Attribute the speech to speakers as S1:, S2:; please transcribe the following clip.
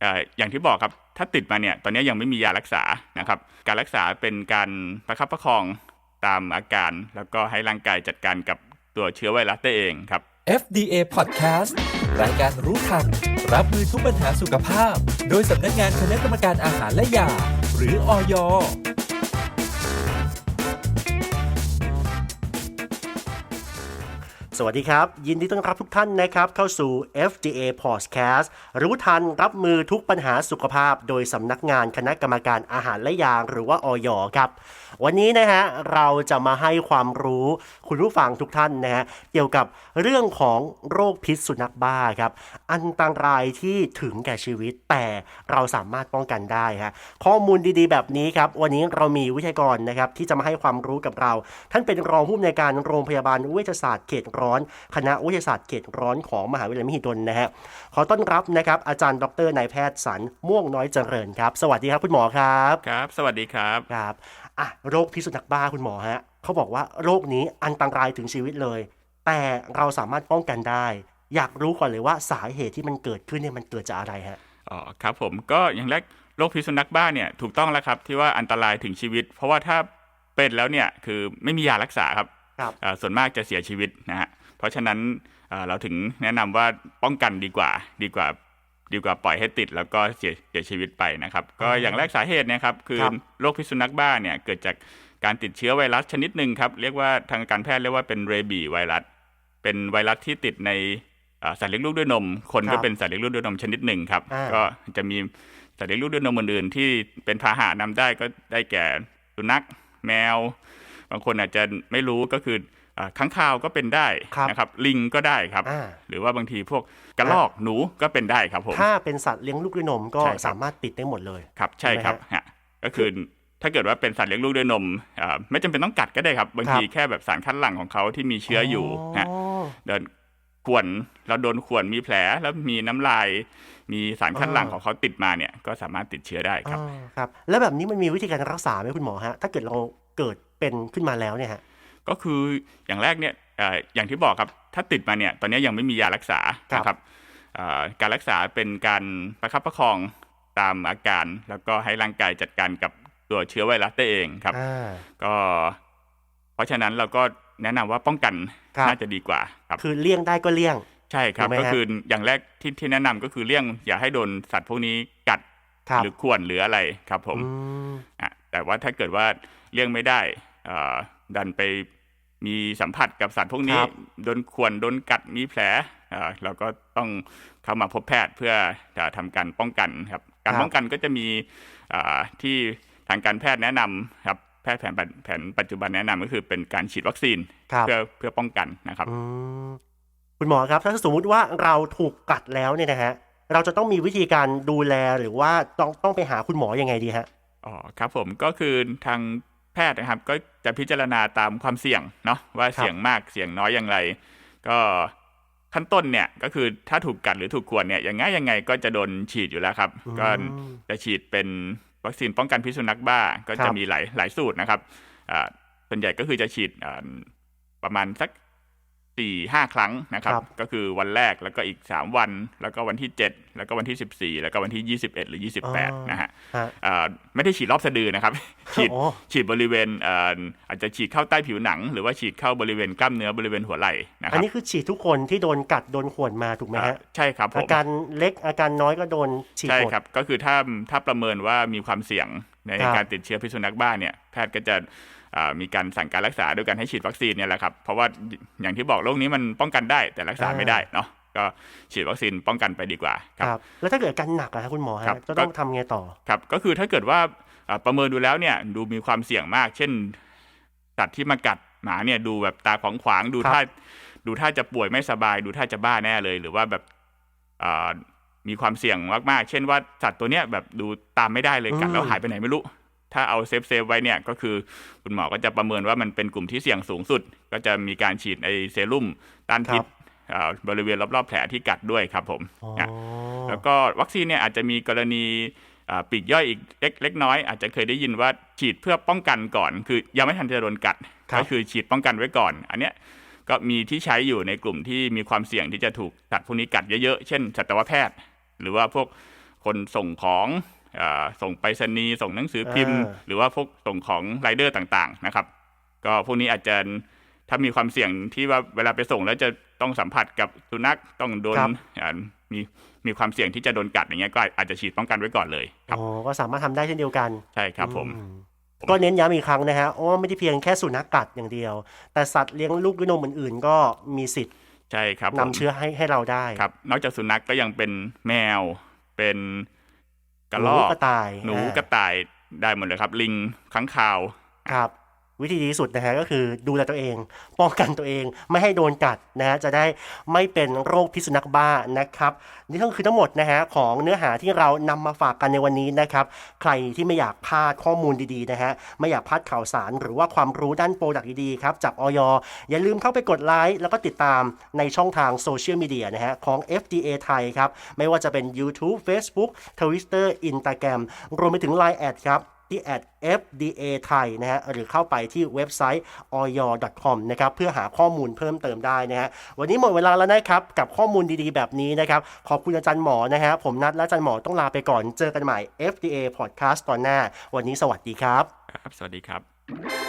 S1: เอ่ออย่างที่บอกครับถ้าติดมาเนี่ยตอนนี้ยังไม่มียารักษานะครับ การรักษาเป็นการประคับประคองตามอาการ แล้วก็ให้ร่างกายจัดการกับตัวเชื้อไวรัสได้เองครับ
S2: FDA Podcast รายการรู้ทันรับมือทุกปัญหาสุขภาพ โดยสำนักงานคณะกรรมการอาหารและยา หรืออย
S3: สวัสดีครับ ยินดีต้อนรับทุกท่านนะครับ เข้าสู่ FDA Podcast รู้ทันรับมือทุกปัญหาสุขภาพ โดยสำนักงานคณะกรรมการอาหารและยาหรือว่าอยครับ วันนี้นะฮะเราจะมาให้ความรู้คุณผู้ฟังทุกท่านนะฮะเกี่ยวกับเรื่องของโรคพิษสุนัขบ้าครับอันตรายที่ถึงแก่ชีวิตแต่เราสามารถป้องกันได้ฮะข้อมูลดีๆ แบบนี้ครับวันนี้เรามีวิทยากรนะครับที่จะมาให้ความรู้กับเรา ท่านเป็นรองผู้อำนวยการโรงพยาบาลเวชศาสตร์เขตร้อน คณะวิทยาศาสตร์เขตร้อนของมหาวิทยาลัยมหิดลนะฮะขอต้อนรับนะครับอาจารย์ดรนายแพทย์สันม่วงน้อยเจริญครับ สวัสดีครับคุณหมอครับ
S1: ครับ สวัสดีครับ
S3: ครับอะโรคพิษสุนัขบ้าคุณหมอฮะเขาบอกว่าโรคนี้อันตรายถึงชีวิตเลย แต่เราสามารถป้องกันได้ อยากรู้ก่อนเลยว่าสาเหตุที่มันเกิดขึ้นเนี่ยมันเกิดจากอะไรฮะ
S1: อ๋อครับผมก็อย่างแรกโรคพิษสุนัขบ้าเนี่ยถูกต้องแล้วครับที่ว่าอันตรายถึงชีวิต เพราะว่าถ้าเป็นแล้วเนี่ยคือไม่มียารักษาครับ
S3: ครับ
S1: อ่าส่วนมากจะเสียชีวิตนะฮะ เพราะฉะนั้นอ่าเราถึงแนะนำว่าป้องกันดีกว่าดีกว่าดีกว่าปล่อยให้ติดแล้วก็เสียเสียชีวิตไปนะครับ ก็อย่างแรกสาเหตุเนะครับ คือ
S3: ครับ
S1: โรคพิษสุนัขบ้าเนี่ยเกิดจากการติดเชื้อไวรัสชนิดหนึ่งครับ เรียกว่าทางการแพทย์เรียกว่าเป็นเรบีไวรัส เป็นไวรัสที่ติดในอ่าสัตว์เลี้ยงลูกด้วยนม คน
S3: ครั
S1: ก็
S3: บ
S1: เป็นสัตว์เลี้ยงลูกด้วยนมชนิดหนึ่งครับ
S3: อ่า
S1: ก็จะมีสัตว์เลี้ยงลูกด้วยนมอื่นๆที่เป็นพาหะนำได้ก็ได้แก่สุนัขแมว บางคนอาจจะไม่รู้ก็คืออ่า ค้างคาวก็เป็นได้
S3: ครับ
S1: นะครับลิงก็ได้ครับ
S3: อ่า
S1: หรือว่าบางทีพวกกระรอกหนูก็เป็นได้ครับผม
S3: ถ้าเป็นสัตว์เลี้ยงลูกด้วยนมก็
S1: ใช่ครับ
S3: สามารถติดได้หมดเลย
S1: ครับใช่ครับ
S3: ใช่ไหมฮะ
S1: ฮะก็คือถ้าเกิดว่าเป็นสัตว์เลี้ยงลูกด้วยนมอ่าไม่จำเป็นต้องกัดก็ได้ครับ บางที
S3: ครับ
S1: แค่แบบสารคัดหลั่งของเขาที่มีเชื้ออยู่ฮะ
S3: อ๋อ
S1: เดินข่วนเราโดนข่วนมีแผลแล้วมีน้ำลาย มีสารคัดหลั่ง
S3: อ่า
S1: ของเขาติดมาเนี่ยก็สามารถติดเชื้อได้ครับ
S3: อ๋อครับ แล้วแบบนี้มันมีวิธีการรักษาไหมคุณหมอฮะถ้าเกิดเราเกิดเป็นขึ้นมาแล้วเนี่ยฮะ
S1: ก็คืออย่างแรกเนี่ยเอ่ออย่างที่บอกครับถ้าติดมาเนี่ยตอนนี้ยังไม่มียารักษา
S3: ครับ
S1: นะครับเอ่อการรักษาเป็นการประคับประคองตามอาการ แล้วก็ให้ร่างกายจัดการกับตัวเชื้อไวรัสได้เองครับ
S3: อ่า
S1: ก็เพราะฉะนั้นเราก็แนะนำว่าป้องกัน
S3: ครับ
S1: น่าจะดีกว่าครับ
S3: คือเลี่ยงได้ก็เลี่ยง
S1: ใช่ครับ
S3: ถูกไหมฮะ
S1: ก็คืออย่างแรกที่ที่แนะนำก็คือเลี่ยง อย่าให้โดนสัตว์พวกนี้กัด
S3: ครับ
S1: หรือข่วนหรืออะไรครับผม
S3: อืม
S1: อะแต่ว่าถ้าเกิดว่าเลี่ยงไม่ได้เอ่อ ดันไปมีสัมผัสกับสัตว์พวกนี้
S3: ครับ
S1: โดนข่วนโดนกัดมีแผลเอ่อเราก็ต้องเข้ามาพบแพทย์เพื่อจะทำการป้องกันครับ การป้องกันก็จะมีเอ่อที่ทางการแพทย์แนะนำครับแพทย์แผนปัจแผนปัจจุบันแนะนำก็คือเป็นการฉีดวัคซีน
S3: ครับ
S1: เพื่อเพื่อป้องกันนะครับ
S3: อืมคุณหมอครับ ถ้าสมมุติว่าเราถูกกัดแล้วเนี่ยนะฮะเราจะต้องมีวิธีการดูแลหรือว่าต้องต้องไปหาคุณหมอยังไงดีฮะ
S1: อ๋อครับผมก็คือทาง แพทย์นะครับ ก็จะพิจารณาตามความเสี่ยงเนาะว่าเสี่ยงมากเสี่ยงน้อยอย่างไร ก็ขั้นต้นเนี่ยก็คือถ้าถูกกัดหรือถูกขวนเนี่ยยังไงยังไงก็จะโดนฉีดอยู่แล้วครับ
S3: อืม
S1: ก็จะฉีดเป็นวัคซีนป้องกันพิษสุนัขบ้าก็
S3: ครั
S1: จะ
S3: บ
S1: มีหลายหลายสูตรนะครับอ่าส่วนใหญ่ก็คือจะฉีดอ่าประมาณสัก สี่ห้าครั้งนะครับ
S3: ครับ
S1: ก็คือวันแรกแล้วก็อีกสามวัน แล้วก็วันที่เจ็ดแล้วก็วันที่สิบสี่แล้วก็วันที่ยี่สิบเอ็ดหรือยี่สิบแปดนะฮะ
S3: ฮะ
S1: อ่าไม่ได้ฉีดรอบสะดือนะครับ ฉีด
S3: โอ้
S1: ฉีดบริเวณเอ่ออาจจะฉีดเข้าใต้ผิวหนัง หรือว่าฉีดเข้าบริเวณกล้ามเนื้อบริเวณหัวไหล่นะค
S3: อัน
S1: รับ
S3: นี้คือฉีดทุกคนที่โดนกัดโดนข่วนมาถูกไหม
S1: อ่า
S3: ฮะ
S1: ใช่ครับผ
S3: อามการเล็กอาการน้อยก็โดนฉีด
S1: ใช่
S3: หมด
S1: ครับก็คือถ้าถ้าประเมินว่ามีความเสี่ยงใน
S3: ครับ
S1: การติดเชื้อพิษสุนัขบ้าเนี่ยแพทย์ก็จะอ่ามีการสั่งการรักษาด้วยการให้ฉีดวัคซีนเนี่ยแหละครับ เพราะว่าอย่างที่บอกโรคนี้มันป้องกันได้แต่รักษาไม่ได้เนาะก็ฉีดวัคซีนป้องกันไปดีกว่าครับ
S3: ครับแล้วถ้าเกิดอาการหนักอะครับคุณหมอ
S1: ครั
S3: ฮะ
S1: บ
S3: จะต้องทำไงต่อ
S1: ครับก็คือถ้าเกิดว่าอ่าประเมินดูแล้วเนี่ยดูมีความเสี่ยงมาก เช่นสัตว์ที่มากัดหมาเนี่ยดูแบบตาของขวางดู
S3: ครับ
S1: ท่าดูท่าจะป่วยไม่สบาย ดูท่าจะบ้าแน่เลย หรือว่าแบบอ่า มีความเสี่ยงมากๆ เช่นว่าสัตว์ตัวเนี้ยแบบดูตามไม่ได้เลยกัดแล้วหายไปไหนไม่รู้ ถ้าเอาเซฟเซฟไว้เนี่ยก็คือคุณหมอก็จะประเมินว่ามันเป็นกลุ่มที่เสี่ยงสูงสุด ก็จะมีการฉีดไอเซรุ่มต้านพิษอ่าบริเวณรอบๆแผลที่กัดด้วยครับผม
S3: อ๋อ
S1: นะแล้วก็วัคซีนเนี่ยอาจจะมีกรณีอ่าปลีกย่อยอีกเล็กเล็กน้อย อาจจะเคยได้ยินว่าฉีดเพื่อป้องกันก่อน คือยังไม่ทันจะโดนกัด
S3: ครับ
S1: ก็คือฉีดป้องกันไว้ก่อน อันเนี้ยก็มีที่ใช้อยู่ในกลุ่มที่มีความเสี่ยงที่จะถูกสัตว์พวกนี้กัดเยอะๆ เช่นสัตวแพทย์ หรือว่าพวกคนส่งของเออส่งไปรษณีย์ส่งหนังสือพิมพ์
S3: อ่า
S1: หรือว่าพวกส่งของไรเดอร์ต่างๆนะครับ ก็พวกนี้อาจจะถ้ามีความเสี่ยงที่ว่าเวลาไปส่งแล้วจะต้องสัมผัสกับสุนัขต้องโดน
S3: ครับ
S1: อ่ามีมีความเสี่ยงที่จะโดนกัดอย่างเงี้ยก็อาจจะฉีดป้องกันไว้ก่อนเลยครับ
S3: อ๋อก็สามารถทำได้เช่นเดียวกัน
S1: ใช่ครับผม
S3: อืก็เน้นย้ำอีกครั้งนะฮะว่าไม่ได้เพียงแค่สุนัขกัดอย่างเดียว แต่สัตว์เลี้ยงลูกด้วยนมอื่นๆ ก็มีสิทธิ์
S1: ใช่ครับ
S3: นำ
S1: ผม
S3: เชื้อให้ให้เราได้
S1: ครับ นอกจากสุนัขก็ยังเป็นแมว เป็นกระ
S3: ห
S1: ร
S3: นู
S1: อก
S3: กระต่าย
S1: หนู
S3: อ่าก
S1: ระต่ายได้หมดเลยครับ ลิงค้างคาว
S3: ครับ วิธีดีที่สุดนะฮะก็คือดูแลตัวเอง ป้องกันตัวเองไม่ให้โดนกัดนะฮะจะได้ไม่เป็นโรคพิษสุนัขบ้านะครับนี่ก็คือทั้งหมดนะฮะของเนื้อหาที่เรานำมาฝากกันในวันนี้นะครับ ใครที่ไม่อยากพลาดข้อมูลดีๆนะฮะไม่อยากพลาดข่าวสารหรือว่าความรู้ด้านโปรดักต์ดีๆครับจากออยอย่าลืมเข้าไปกดไลค์แล้วก็ติดตามในช่องทางโซเชียลมีเดียนะฮะของ FDA ไทยครับไม่ว่าจะเป็น YouTube Facebook Twitter Instagram รวมไปถึง Line แอดครับ ที่ @fda ไทยนะฮะหรือเข้าไปที่เว็บไซต์ oyo.com นะครับเพื่อหาข้อมูลเพิ่มเติมได้นะฮะวันนี้หมดเวลาแล้วนะครับกับข้อมูลดีๆ แบบนี้นะครับขอบคุณอาจารย์หมอนะฮะผมนัดและอาจารย์หมอต้องลาไปก่อนเจอกันใหม่ FDA Podcast ตอนหน้า วันนี้สวัสดีครับ
S1: ครับ สวัสดีครับ